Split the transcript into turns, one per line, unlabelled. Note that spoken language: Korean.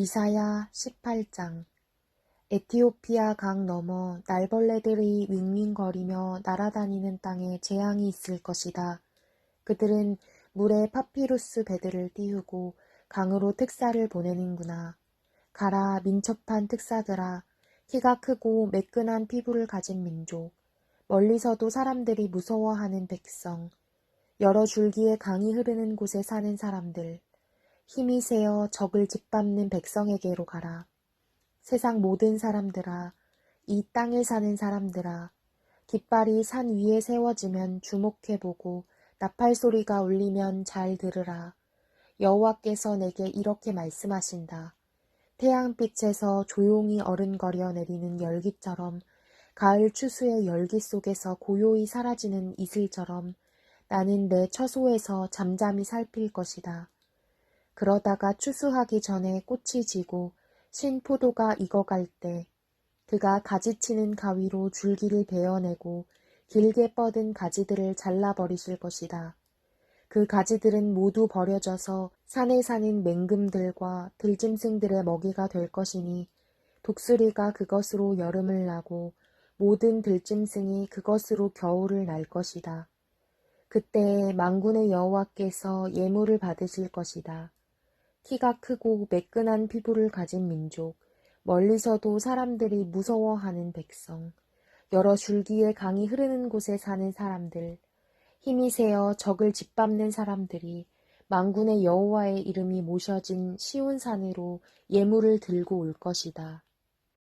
이사야 18장. 에티오피아 강 너머 날벌레들이 윙윙거리며 날아다니는 땅에 재앙이 있을 것이다. 그들은 물에 파피루스 배들을 띄우고 강으로 특사를 보내는구나. 가라 민첩한 특사들아. 키가 크고 매끈한 피부를 가진 민족. 멀리서도 사람들이 무서워하는 백성. 여러 줄기의 강이 흐르는 곳에 사는 사람들 힘이 세어 적을 짓밟는 백성에게로 가라. 세상 모든 사람들아, 이 땅에 사는 사람들아, 깃발이 산 위에 세워지면 주목해보고 나팔 소리가 울리면 잘 들으라. 여호와께서 내게 이렇게 말씀하신다. 태양빛에서 조용히 어른거려 내리는 열기처럼 가을 추수의 열기 속에서 고요히 사라지는 이슬처럼 나는 내 처소에서 잠잠히 살필 것이다. 그러다가 추수하기 전에 꽃이 지고 신 포도가 익어갈 때 그가 가지치는 가위로 줄기를 베어내고 길게 뻗은 가지들을 잘라버리실 것이다. 그 가지들은 모두 버려져서 산에 사는 맹금들과 들짐승들의 먹이가 될 것이니 독수리가 그것으로 여름을 나고 모든 들짐승이 그것으로 겨울을 날 것이다. 그때에 망군의 여호와께서 예물을 받으실 것이다. 키가 크고 매끈한 피부를 가진 민족, 멀리서도 사람들이 무서워하는 백성, 여러 줄기의 강이 흐르는 곳에 사는 사람들, 힘이 세어 적을 짓밟는 사람들이 망군의 여호와의 이름이 모셔진 시온산으로 예물을 들고 올 것이다.